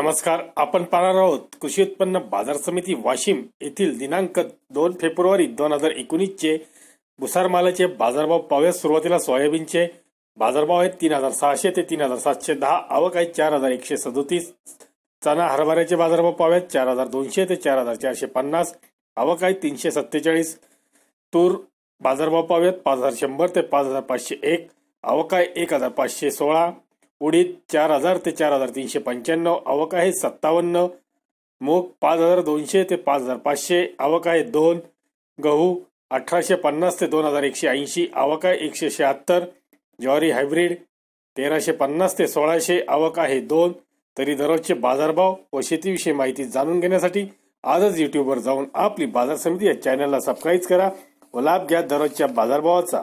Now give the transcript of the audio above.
नमस्कार. आपण पाहणार आहोत कृषी उत्पन्न बाजार समिती वाशिम येथील दिनांक दोन फेब्रुवारी दोन हजार एकोणीसचे भुसार मालाचे बाजारभाव पाहूया सुरुवातीला सोयाबीनचे बाजारभाव आहेत तीन हजार सहाशे ते तीन हजार सातशे दहा. आवक आहे चार हजार एकशे सदोतीस. चना हरभऱ्याचे बाजारभाव पाहूयात चार हजार दोनशे ते चार हजार चारशे पन्नास. आवक आहे तीनशे सत्तेचाळीस. तूर बाजारभाव पाहूयात पाच हजार शंभर ते पाच हजार पाचशे एक. आवक आहे एक हजार पाचशे सोळा. उडीद चार हजार ते चार हजार तीनशे पंच्याण्णव आवक आहे सत्तावन्न मूग पाच हजार दोनशे ते पाच हजार पाचशे आवक आहे दोन गहू अठराशे पन्नास ते दोन हजार एकशे ऐंशी आवक आहे एकशे शहात्तर ज्वारी हायब्रीड तेराशे पन्नास ते सोळाशे आवक आहे दोन. तरी दररोजचे बाजारभाव व शेतीविषयी माहिती जाणून घेण्यासाठी आजच युट्यूबवर जाऊन आपली बाजार समिती या चॅनलला सबस्क्राईब करा व लाभ घ्या दररोजच्या बाजारभावाचा.